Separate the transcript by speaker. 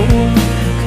Speaker 1: ว